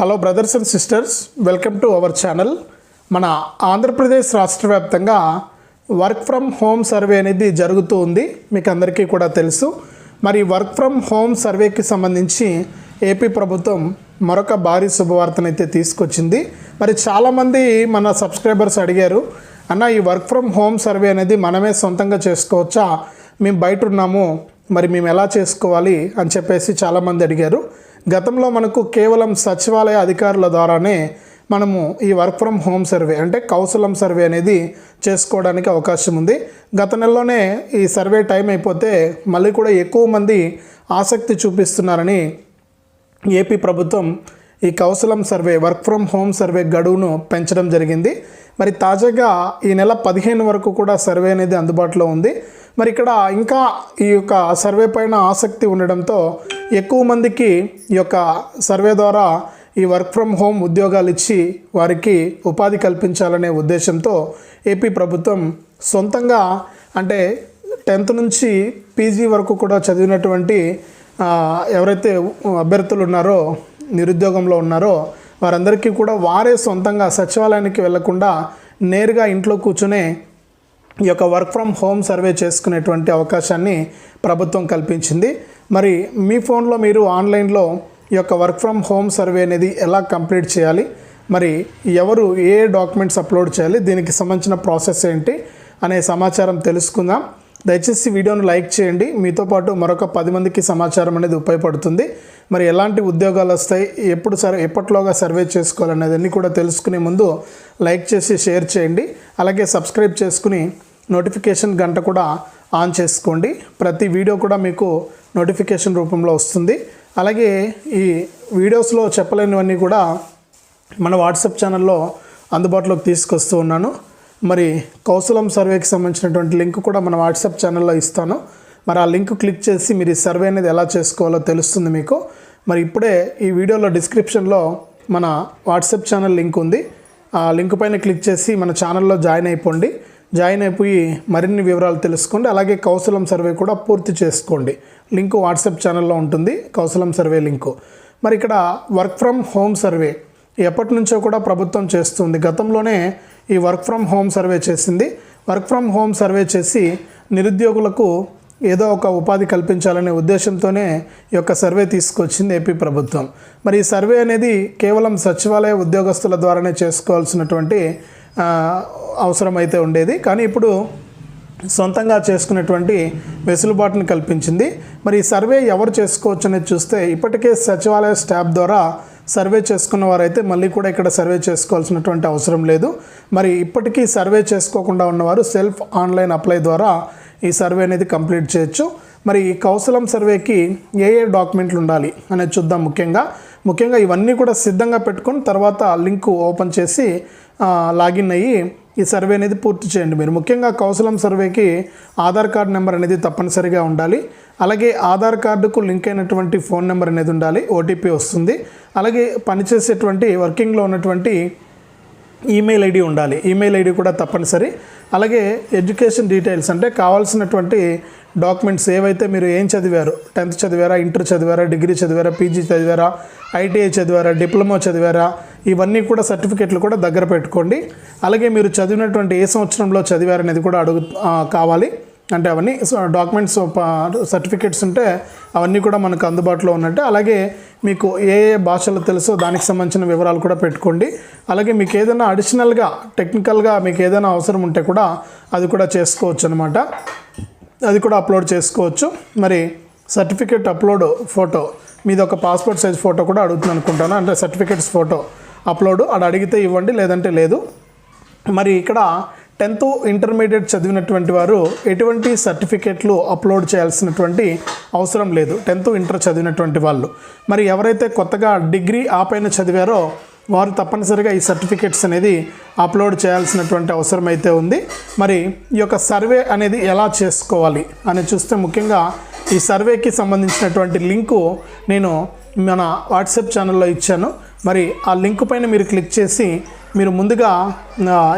Hello brothers and sisters welcome to our channel మన ఆంధ్రప్రదేశ్ రాష్ట్ర వ్యాప్తంగా వర్క్ ఫ్రమ్ హోమ్ సర్వే అనేది జరుగుతూ ఉంది. మీకు అందరికీ కూడా తెలుసు. మరి వర్క్ ఫ్రమ్ హోమ్ సర్వేకి సంబంధించి ఏపీ ప్రభుత్వం మరొక భారీ శుభవార్తనైతే తీసుకొచ్చింది. మరి చాలామంది మన సబ్స్క్రైబర్స్ అడిగారు అన్న ఈ వర్క్ ఫ్రమ్ హోమ్ సర్వే అనేది మనమే సొంతంగా చేసుకోవచ్చా? మేము బయట ఉన్నాము. మరి మేము ఎలా చేసుకోవాలి? అని చెప్పేసి చాలామంది అడిగారు. గతంలో మనకు కేవలం సచివాలయ అధికారుల ద్వారానే మనము ఈ వర్క్ ఫ్రమ్ హోమ్ సర్వే అంటే కౌశలం సర్వే అనేది చేసుకోవడానికి అవకాశం ఉంది. గత నెలలోనే ఈ సర్వే టైం అయిపోతే మళ్ళీ కూడా ఎక్కువ మంది ఆసక్తి చూపిస్తున్నారని ఏపీ ప్రభుత్వం ఈ కౌశలం survey work from home survey గడువును పెంచడం జరిగింది. మరి తాజాగా ఈ నెల పదిహేను వరకు కూడా సర్వే అనేది అందుబాటులో ఉంది. మరి ఇక్కడ ఇంకా ఈ యొక్క సర్వే పైన ఆసక్తి ఉండడంతో ఎక్కువ మందికి ఈ యొక్క సర్వే ద్వారా ఈ వర్క్ ఫ్రమ్ హోమ్ ఉద్యోగాలు ఇచ్చి వారికి ఉపాధి కల్పించాలనే ఉద్దేశంతో ఏపీ ప్రభుత్వం సొంతంగా అంటే టెన్త్ నుంచి పీజీ వరకు కూడా చదివినటువంటి ఎవరైతే అభ్యర్థులు ఉన్నారో నిరుద్యోగంలో ఉన్నారో వారందరికీ కూడా వారే సొంతంగా సచివాలయానికి వెళ్ళకుండా నేరుగా ఇంట్లో కూర్చునే ఈ యొక్క వర్క్ ఫ్రమ్ హోమ్ సర్వే చేసుకునేటువంటి అవకాశాన్ని ప్రభుత్వం కల్పించింది. మరి మీ ఫోన్లో మీరు ఆన్లైన్లో ఈ యొక్క వర్క్ ఫ్రమ్ హోమ్ సర్వే అనేది ఎలా కంప్లీట్ చేయాలి? మరి ఎవరు ఏ డాక్యుమెంట్స్ అప్లోడ్ చేయాలి? దీనికి సంబంధించిన ప్రాసెస్ ఏంటి? అనే సమాచారం తెలుసుకుందాం. దయచేసి వీడియోను లైక్ చేయండి. మీతో పాటు మరొక పది మందికి సమాచారం అనేది ఉపయోగపడుతుంది. మరి ఎలాంటి ఉద్యోగాలు వస్తాయి? ఎప్పుడు సర్ ఎప్పట్లోగా సర్వే చేసుకోవాలనేది అన్నీ కూడా తెలుసుకునే ముందు లైక్ చేసి షేర్ చేయండి. అలాగే సబ్స్క్రైబ్ చేసుకుని నోటిఫికేషన్ గంట కూడా ఆన్ చేసుకోండి. ప్రతి వీడియో కూడా మీకు నోటిఫికేషన్ రూపంలో వస్తుంది. అలాగే ఈ వీడియోస్లో చెప్పలేనివన్నీ కూడా మన వాట్సాప్ ఛానల్లో అందుబాటులోకి తీసుకొస్తూ ఉన్నాను. మరి కౌశలం సర్వేకి సంబంధించినటువంటి లింక్ కూడా మన వాట్సాప్ ఛానల్లో ఇస్తాను. మరి ఆ లింక్ క్లిక్ చేసి మీరు ఈ సర్వే అనేది ఎలా చేసుకోవాలో తెలుస్తుంది మీకు. మరి ఇప్పుడే ఈ వీడియోలో డిస్క్రిప్షన్లో మన వాట్సాప్ ఛానల్ లింక్ ఉంది. ఆ లింక్ పైన క్లిక్ చేసి మన ఛానల్లో జాయిన్ అయిపోండి. జాయిన్ అయిపోయి మరిన్ని వివరాలు తెలుసుకోండి. అలాగే కౌశలం సర్వే కూడా పూర్తి చేసుకోండి. లింకు వాట్సాప్ ఛానల్లో ఉంటుంది. Kaushalam survey link. మరి ఇక్కడ వర్క్ ఫ్రమ్ హోమ్ సర్వే ఎప్పటి నుంచో కూడా ప్రభుత్వం చేస్తుంది. గతంలోనే ఈ వర్క్ ఫ్రమ్ హోమ్ సర్వే చేసింది. వర్క్ ఫ్రమ్ హోమ్ సర్వే చేసి నిరుద్యోగులకు ఏదో ఒక ఉపాధి కల్పించాలనే ఉద్దేశంతోనే ఈ యొక్క సర్వే తీసుకొచ్చింది ఏపీ ప్రభుత్వం. మరి ఈ సర్వే అనేది కేవలం సచివాలయ ఉద్యోగస్తుల ద్వారానే చేసుకోవాల్సినటువంటి అవసరమైతే అవసరం అయితే ఉండేది. కానీ ఇప్పుడు సొంతంగా చేసుకునేటువంటి వెసులుబాటుని కల్పించింది. మరి ఈ సర్వే ఎవరు చేసుకోవచ్చు అనేది చూస్తే ఇప్పటికే సచివాలయ స్టాఫ్ ద్వారా సర్వే చేసుకున్న వారైతే మళ్ళీ కూడా ఇక్కడ సర్వే చేసుకోవాల్సినటువంటి అవసరం లేదు. మరి ఇప్పటికీ సర్వే చేసుకోకుండా ఉన్నవారు సెల్ఫ్ ఆన్లైన్ అప్లై ద్వారా ఈ సర్వే అనేది కంప్లీట్ చేయొచ్చు. మరి ఈ కౌశలం సర్వేకి ఏ ఏ డాక్యుమెంట్లు ఉండాలి అనేది చూద్దాం ముఖ్యంగా. ముఖ్యంగా ఇవన్నీ కూడా సిద్ధంగా పెట్టుకొని తర్వాత లింక్ ఓపెన్ చేసి లాగిన్ అయ్యి ఈ సర్వే అనేది పూర్తి చేయండి మీరు. ముఖ్యంగా కౌశలం సర్వేకి ఆధార్ కార్డ్ నెంబర్ అనేది తప్పనిసరిగా ఉండాలి. అలాగే ఆధార్ కార్డుకు లింక్ అయినటువంటి ఫోన్ నెంబర్ అనేది ఉండాలి ఓటీపీ వస్తుంది. అలాగే పనిచేసేటువంటి వర్కింగ్లో ఉన్నటువంటి ఈమెయిల్ ఐడి ఉండాలి. ఈమెయిల్ ఐడి కూడా తప్పనిసరి. అలాగే ఎడ్యుకేషన్ డీటెయిల్స్ అంటే కావాల్సినటువంటి డాక్యుమెంట్స్ ఏవైతే మీరు ఏం చదివారు? టెన్త్ చదివారా? ఇంటర్ చదివారా? డిగ్రీ చదివారా? పీజీ చదివారా? ఐటీఐ చదివారా? డిప్లొమా చదివారా? ఇవన్నీ కూడా సర్టిఫికెట్లు కూడా దగ్గర పెట్టుకోండి. అలాగే మీరు చదివినటువంటి ఏ సంవత్సరంలో చదివారనేది కూడా అడుగు కావాలి. అంటే అవన్నీ డాక్యుమెంట్స్ సర్టిఫికెట్స్ ఉంటే అవన్నీ కూడా మనకు అందుబాటులో ఉన్నట్టు. అలాగే మీకు ఏ ఏ భాషలు తెలుసో దానికి సంబంధించిన వివరాలు కూడా పెట్టుకోండి. అలాగే మీకు ఏదైనా అడిషనల్గా టెక్నికల్గా మీకు ఏదైనా అవసరం ఉంటే కూడా అది కూడా చేసుకోవచ్చు అనమాట అది కూడా అప్లోడ్ చేసుకోవచ్చు. మరి సర్టిఫికేట్ అప్లోడ్ ఫోటో మీది ఒక పాస్పోర్ట్ సైజ్ ఫోటో కూడా అడుగుతుంది అనుకుంటాను. అంటే సర్టిఫికేట్స్ ఫోటో అప్లోడ్ అది అడిగితే ఇవ్వండి లేదంటే లేదు. మరి ఇక్కడ టెన్త్ ఇంటర్మీడియట్ చదివినటువంటి వారు ఎటువంటి సర్టిఫికేట్లు అప్లోడ్ చేయాల్సినటువంటి అవసరం లేదు. టెన్త్ ఇంటర్ చదివినటువంటి వాళ్ళు. మరి ఎవరైతే కొత్తగా డిగ్రీ ఆపైన చదివారో వారు తప్పనిసరిగా ఈ సర్టిఫికేట్స్ అనేది అప్లోడ్ చేయాల్సినటువంటి అవసరం అయితే ఉంది. మరి ఈ యొక్క సర్వే అనేది ఎలా చేసుకోవాలి అని చూస్తే ముఖ్యంగా ఈ సర్వేకి సంబంధించినటువంటి లింకు నేను మన వాట్సాప్ ఛానల్లో ఇచ్చాను. మరి ఆ లింక్ పైన మీరు క్లిక్ చేసి మీరు ముందుగా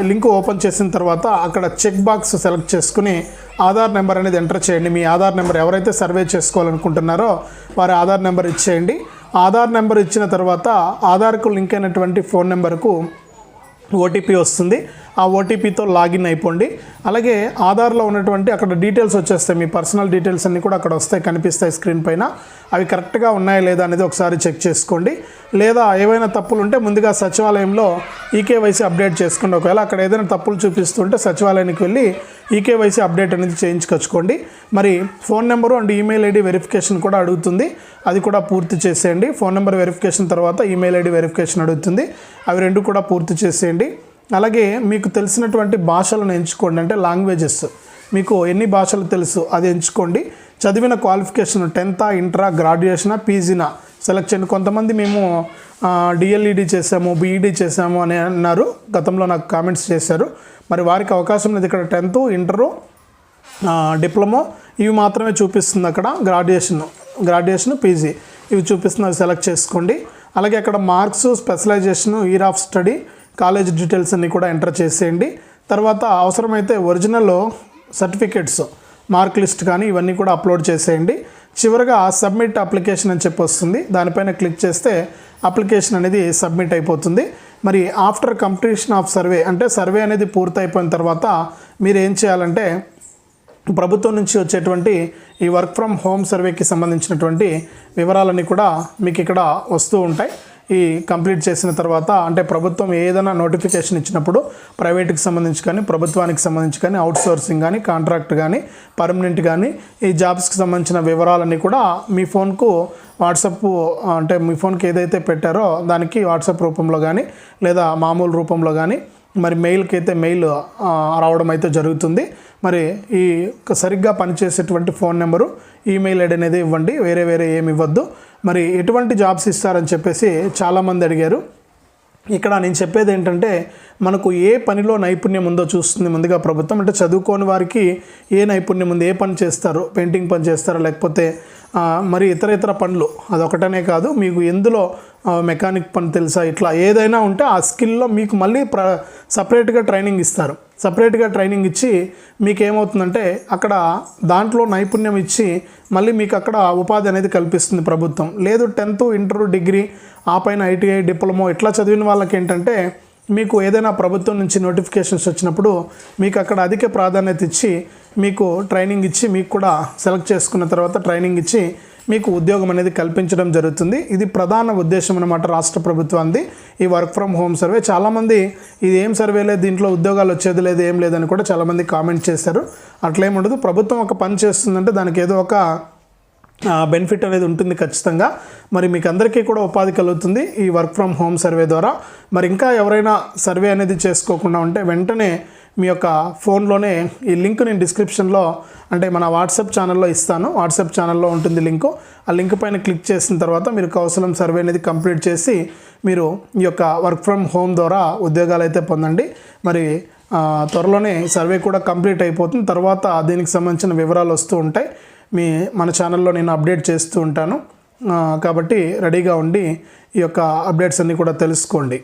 లింక్ ఓపెన్ చేసిన తర్వాత అక్కడ చెక్ బాక్స్ సెలెక్ట్ చేసుకుని ఆధార్ నెంబర్ అనేది ఎంటర్ చేయండి. మీ ఆధార్ నెంబర్ ఎవరైతే సర్వే చేసుకోవాలనుకుంటున్నారో వారి ఆధార్ నెంబర్ ఇచ్చేయండి. ఆధార్ నెంబర్ ఇచ్చిన తర్వాత ఆధార్కు లింక్ అయినటువంటి ఫోన్ నెంబర్కు ఓటీపీ వస్తుంది. ఆ ఓటీపీతో లాగిన్ అయిపోండి. అలాగే ఆధార్లో ఉన్నటువంటి అక్కడ డీటెయిల్స్ వచ్చేస్తాయి. మీ పర్సనల్ డీటెయిల్స్ అన్నీ కూడా అక్కడ వస్తాయి కనిపిస్తాయి స్క్రీన్ పైన. అవి కరెక్ట్గా ఉన్నాయా లేదా అనేది ఒకసారి చెక్ చేసుకోండి. లేదా ఏవైనా తప్పులు ఉంటే ముందుగా సచివాలయంలో ఈకేవైసీ అప్డేట్ చేసుకోండి. ఒకవేళ అక్కడ ఏదైనా తప్పులు చూపిస్తుంటే సచివాలయానికి వెళ్ళి ఈకేవైసీ అప్డేట్ అనేది చేయించుకొచ్చుకోండి. మరి phone number and email ID verification కూడా అడుగుతుంది. అది కూడా పూర్తి చేసేయండి. ఫోన్ నెంబర్ వెరిఫికేషన్ తర్వాత ఈమెయిల్ ఐడి వెరిఫికేషన్ అడుగుతుంది. అవి రెండు కూడా పూర్తి చేసేయండి. అలాగే మీకు తెలిసినటువంటి భాషలను ఎంచుకోండి. అంటే లాంగ్వేజెస్. మీకు ఎన్ని భాషలు తెలుసు అది ఎంచుకోండి. చదివిన క్వాలిఫికేషన్ టెన్తా ఇంటరా గ్రాడ్యుయేషనా పీజీనా? సెలెక్ట్ చేయండి. కొంతమంది మేము డిఎల్ఈడి చేసాము బీఈడి చేసాము అని అన్నారు. గతంలో నాకు కామెంట్స్ చేశారు. మరి వారికి అవకాశం లేదు. ఇక్కడ టెన్త్ ఇంటరు డిప్లొమో ఇవి మాత్రమే చూపిస్తుంది అక్కడ. గ్రాడ్యుయేషన్ గ్రాడ్యుయేషన్ పీజీ ఇవి చూపిస్తుంది. అవి సెలెక్ట్ చేసుకోండి. అలాగే అక్కడ marks specialisation year of study college details అన్ని కూడా ఎంటర్ చేసేయండి. తర్వాత అవసరమైతే ఒరిజినల్ సర్టిఫికేట్స్ మార్క్ లిస్ట్ కానీ ఇవన్నీ కూడా అప్లోడ్ చేసేయండి. చివరగా సబ్మిట్ అప్లికేషన్ అని చెప్పి వస్తుంది. దానిపైన క్లిక్ చేస్తే అప్లికేషన్ అనేది సబ్మిట్ అయిపోతుంది. మరి ఆఫ్టర్ కంప్లీషన్ ఆఫ్ సర్వే అంటే సర్వే అనేది పూర్తయిపోయిన తర్వాత మీరు ఏం చేయాలంటే ప్రభుత్వం నుంచి వచ్చేటువంటి ఈ వర్క్ ఫ్రమ్ హోమ్ సర్వేకి సంబంధించినటువంటి వివరాలన్నీ కూడా మీకు ఇక్కడ వస్తూ ఉంటాయి. ఈ కంప్లీట్ చేసిన తర్వాత అంటే ప్రభుత్వం ఏదైనా నోటిఫికేషన్ ఇచ్చినప్పుడు ప్రైవేట్కి సంబంధించి కానీ ప్రభుత్వానికి సంబంధించి కానీ అవుట్సోర్సింగ్ కానీ కాంట్రాక్ట్ కానీ పర్మనెంట్ కానీ ఈ జాబ్స్కి సంబంధించిన వివరాలన్నీ కూడా మీ ఫోన్కు వాట్సాప్ అంటే మీ ఫోన్కి ఏదైతే పెట్టారో దానికి వాట్సాప్ రూపంలో కానీ లేదా మామూలు రూపంలో కానీ మరి మెయిల్కి అయితే మెయిల్ రావడం అయితే జరుగుతుంది. మరి ఈ సరిగ్గా పనిచేసేటువంటి ఫోన్ నెంబరు ఈమెయిల్ ఐడి అనేది ఇవ్వండి వేరే వేరే ఏమి ఇవ్వద్దు. మరి ఎటువంటి జాబ్స్ ఇస్తారని చెప్పేసి చాలామంది అడిగారు. ఇక్కడ నేను చెప్పేది ఏంటంటే మనకు ఏ పనిలో నైపుణ్యం ఉందో చూస్తుంది ముందుగా ప్రభుత్వం. అంటే చదువుకోని వారికి ఏ నైపుణ్యం ఉంది ఏ పని చేస్తారు పెయింటింగ్ పని చేస్తారా లేకపోతే మరి ఇతర ఇతర పనులు. అదొకటనే కాదు మీకు ఎందులో మెకానిక్ పని తెలుసా ఇట్లా ఏదైనా ఉంటే ఆ స్కిల్లో మీకు మళ్ళీ ప్ర సపరేట్గా ట్రైనింగ్ ఇస్తారు. సపరేట్గా ట్రైనింగ్ ఇచ్చి మీకు ఏమవుతుందంటే అక్కడ దాంట్లో నైపుణ్యం ఇచ్చి మళ్ళీ మీకు అక్కడ ఉపాధి అనేది కల్పిస్తుంది ప్రభుత్వం. లేదు టెన్త్ ఇంటర్ డిగ్రీ ఆ పైన ఐటీఐ డిప్లొమో ఇట్లా చదివిన వాళ్ళకి ఏంటంటే మీకు ఏదైనా ప్రభుత్వం నుంచి నోటిఫికేషన్స్ వచ్చినప్పుడు మీకు అక్కడ అధిక ప్రాధాన్యత ఇచ్చి మీకు ట్రైనింగ్ ఇచ్చి మీకు కూడా సెలెక్ట్ చేసుకున్న తర్వాత ట్రైనింగ్ ఇచ్చి మీకు ఉద్యోగం అనేది కల్పించడం జరుగుతుంది. ఇది ప్రధాన ఉద్దేశం అనమాట రాష్ట్ర ప్రభుత్వానికి ఈ వర్క్ ఫ్రమ్ హోమ్ సర్వే చాలామంది ఇది ఏం సర్వే లేదు దీంట్లో ఉద్యోగాలు వచ్చేది లేదు ఏం లేదని కూడా చాలామంది కామెంట్ చేశారు. అట్లేముండదు ప్రభుత్వం ఒక పని చేస్తుందంటే దానికి ఏదో ఒక బెనిఫిట్ అనేది ఉంటుంది ఖచ్చితంగా. మరి మీకు అందరికీ కూడా ఉపాధి కలుగుతుంది ఈ వర్క్ ఫ్రమ్ హోమ్ సర్వే ద్వారా. మరి ఇంకా ఎవరైనా సర్వే అనేది చేసుకోకుండా ఉంటే వెంటనే మీ యొక్క ఫోన్లోనే ఈ లింక్ నేను డిస్క్రిప్షన్లో అంటే మన వాట్సాప్ ఛానల్లో ఇస్తాను. వాట్సాప్ ఛానల్లో ఉంటుంది లింకు. ఆ లింక్ పైన క్లిక్ చేసిన తర్వాత మీరు కౌశలం సర్వే అనేది కంప్లీట్ చేసి మీరు ఈ యొక్క వర్క్ ఫ్రమ్ హోమ్ ద్వారా ఉద్యోగాలు అయితే పొందండి. మరి త్వరలోనే సర్వే కూడా కంప్లీట్ అయిపోతుంది. తర్వాత దీనికి సంబంధించిన వివరాలు వస్తూ ఉంటాయి. మీ మన ఛానల్లో నేను అప్డేట్ చేస్తూ ఉంటాను. కాబట్టి రెడీగా ఉండి ఈ యొక్క అప్డేట్స్ అన్నీ కూడా తెలుసుకోండి.